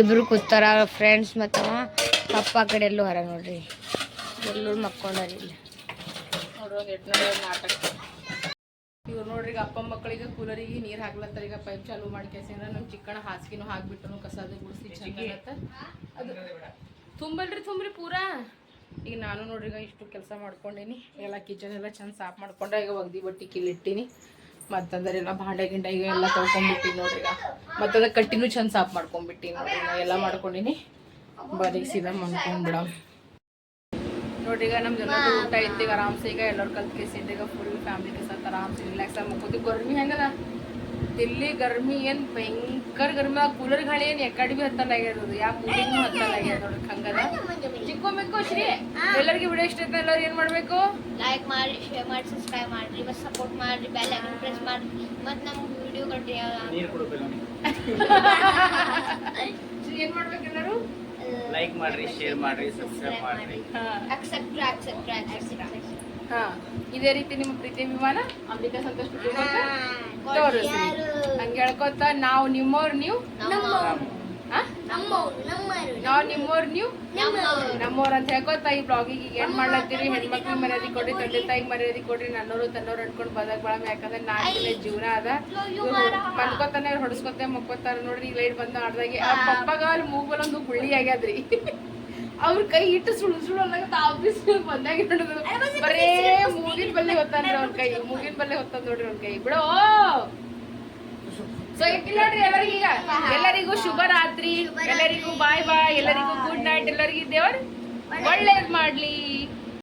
ಇಬ್ರು ಕೂತಾರ ಫ್ರೆಂಡ್ಸ್ ಮತ್ತು ಪಪ್ಪ ಕಡೆ ಎಲ್ಲೂ ಹರ ನೋಡ್ರಿ. ಎಲ್ಲರೂ ಮಕ್ಕೊಂಡ್ರಿ ಇಲ್ಲಿ. ನೋಡುವಾಗ ನಾಟಕ. ಇವ್ರು ನೋಡ್ರಿ ಈಗ ಅಪ್ಪ ಮಕ್ಕಳಿಗೆ ಕೂಲರಿಗೆ ನೀರು ಹಾಕ್ಲತ್ತಾರ. ಈಗ ಪೈಪ್ ಚಾಲು ಮಾಡ್ಕೇಸಿಂದ್ರ ನಮ್ಮ ಚಿಕ್ಕಣ ಹಾಸಿಗೆನೂ ಹಾಕ್ಬಿಟ್ಟು ಕಸದ ಗುಡಿಸಿ ಚಂದ ಅದು ತುಂಬಲ್ರಿ ತುಂಬ್ರಿ ಪೂರಾ. ಈಗ ನಾನು ನೋಡ್ರಿ ಈಗ ಇಷ್ಟು ಕೆಲಸ ಮಾಡ್ಕೊಂಡೀನಿ. ಎಲ್ಲ ಕಿಚನ್ ಎಲ್ಲ ಚಂದ ಸಾಫ್ ಮಾಡ್ಕೊಂಡೆ. ಈಗ ಒಗ್ದಿ ಬಟ್ಟಿ ಕಿಲ್ಲಿಟ್ಟಿನಿ ಮತ್ತಂದ್ರೆ ಎಲ್ಲ ಭಾಂಡೆ ಗಿಂಡ ಈಗ ಎಲ್ಲ ತೊಳ್ಕೊಂಡ್ಬಿಟ್ಟಿನಿ ನೋಡ್ರಿ ಈಗ. ಮತ್ತದ ಕಟ್ಟಿನೂ ಚಂದ ಸಾಫ್ ಮಾಡ್ಕೊಂಡ್ಬಿಟ್ಟಿನಿ ನೋಡ್ರಿ. ಎಲ್ಲ ಮಾಡ್ಕೊಂಡಿನಿ. ಬರೀ ಸೀದಾ ಮಾಡ್ಕೊಂಡ್ಬಿಡ ನೋಡ್ರಿ ಈಗ ನಮ್ದು ಎಲ್ಲರೂ ಊಟ ಇತ್ತು ಈಗ ಆರಾಮ್ಸೆ ಈಗ ಎಲ್ಲರೂ ಕಲ್ತ್ ಕೇಸಿಂದ ಈಗ ಫುಲ್ ಫ್ಯಾಮಿಲಿ ಕೇಸತ್ ಆರಾಮ್ಸೆ ರಿಲ್ಯಾಕ್ಸ್ ಆಗಿ ಮುಕ್ಕೋದು ಗರ್ಮಿ ಹೆಂಗದ? ದಿಲ್ಲಿ ಗರ್ಮಿ ಏನ್ ಭಯಂಕರ ಗರ್ಮಿ ಆ ಕೂಲರ್ ಗಾಳಿ ಏನ್ ಎಕಡೆ ಬಿ ಹತ್ತಲ್ಲ ಆಗ್ಯದ ಯಾವ ಮೂಲಿಂಗ್ ಹತ್ತಲ್ಲ ಆಗ್ಯದ ನೋಡ್ರಿ ಹಂಗದ? ಚಿಕ್ಕೋಬೇಕು ಶ್ರೀ ಎಲ್ಲರಿಗೆ ವಿಡಿಯೋ ಇಷ್ಟ ಐತೆ ಎಲ್ಲರೂ ಏನ್ ಮಾಡಬೇಕು? ಲೈಕ್ ಮಾಡಿ ಶೇರ್ ಮಾಡಿ ಸಬ್ಸ್ಕ್ರೈಬ್ ಮಾಡ್ರಿ ಬಸ್ ಸಪೋರ್ಟ್ ಮಾಡ್ರಿ ಬೆಲ್ ಐಕನ್ ಪ್ರೆಸ್ ಮಾಡ್ರಿ ಮತ್ತು ನಮ್ಮ ವಿಡಿಯೋ ಕಂಟಿನ್ಯೂ ನೀರು ಕೊಡಬೇಕು ಶ್ರೀ ಏನ್ ಮಾಡ್ಬೇಕು ಎಲ್ಲರೂ? ಲೈಕ್ ಮಾಡ್ರಿ ಶೇರ್ ಮಾಡ್ರಿ ಸಬ್ಸ್ಕ್ರೈಬ್ ಮಾಡ್ರಿ. ಅಕ್ಸೆಪ್ಟ್ ಅಕ್ಸೆಪ್ಟ್ ಅಕ್ಸೆಪ್ಟ್ ಹಾ. ಇದೇ ರೀತಿ ನಿಮ್ಮ ಪ್ರೀತಿ ವಿಮಾನ ಅಂಬಿಕಾ ಸಂತೋಷ್ ತೋರಿಸ್ರಿ. ಹಂಗೆ ಹೇಳ್ಕೊತ ನಾವು ನಿಮ್ಮವ್ರು ನೀವು ನಮ್ಮರು ನಾವು ನಿಮ್ಮವ್ರು ನೀವು? ನಮ್ಮವ್ರು. ಅಂತ ಹೇಳ್ಕೊತಾ ಈ ಬ್ಲಾಗಿಗೆ ಈಗ ಏನ್ ಮಾಡ್ಲತ್ತೀರಿ? ಹೆಣ್ಮಕ್ಳಿಗೆ ಮರ್ಯಾದೆ ಕೊಡ್ರಿ ತಂದೆ ತಾಯಿಗೆ ಮರ್ಯಾದೆ ಕೊಡ್ರಿ ನನ್ನೋರು ತನ್ನೋರು ಅನ್ಕೊಂಡು ಬದಕ್ ಬಳಮ ಯಾಕಂದ್ರೆ ನಾಲ್ಕನೇ ಜೀವನ ಅದ. ಮನ್ಕೋತಾನೆ ಹೊಡ್ಸ್ಕೊತೆ ಮಕ್ಕೋತಾರ ನೋಡ್ರಿ ಈಗ ಲೈಟ್ ಬಂದ ಆಡ್ದಾಗೆ. ಆ ಪಪ್ಪಗ ಅಲ್ಲಿ ಮೂಗಲ್ ಒಂದು ಗುಳ್ಳಿ ಆಗ್ಯಾದ್ರಿ. ಅವ್ರ ಕೈ ಇಟ್ಟು ಸುಳು ಸುಳು ಅನ್ನಕ ಆಫೀಸ್ ಬಂದಾಗ ಬರೇ ಮೂಗಿನ ಬಲ್ಲೆ ಹೊತ್ತಾನ್ರಿ ಅವ್ರ ಕೈ ಮೂಗಿನ ಬಲ್ಲೆ ಹೊತ್ತಾನ ನೋಡ್ರಿ ಅವ್ರ ಕೈ. ಬಿಡೋ. ಸೊ ಇಟ್ಟಿಲ್ಲ ನೋಡ್ರಿ ಎಲ್ಲರಿಗೂ ಈಗ ಎಲ್ಲರಿಗೂ ಶುಭ ರಾತ್ರಿ ಎಲ್ಲರಿಗೂ ಬಾಯ್ ಬಾಯ್. ಎಲ್ಲರಿಗೂ ಗುಡ್ ನೈಟ್ ಎಲ್ಲರಿಗೂ ದೇವರು ಒಳ್ಳೇದ್ ಮಾಡ್ಲಿ.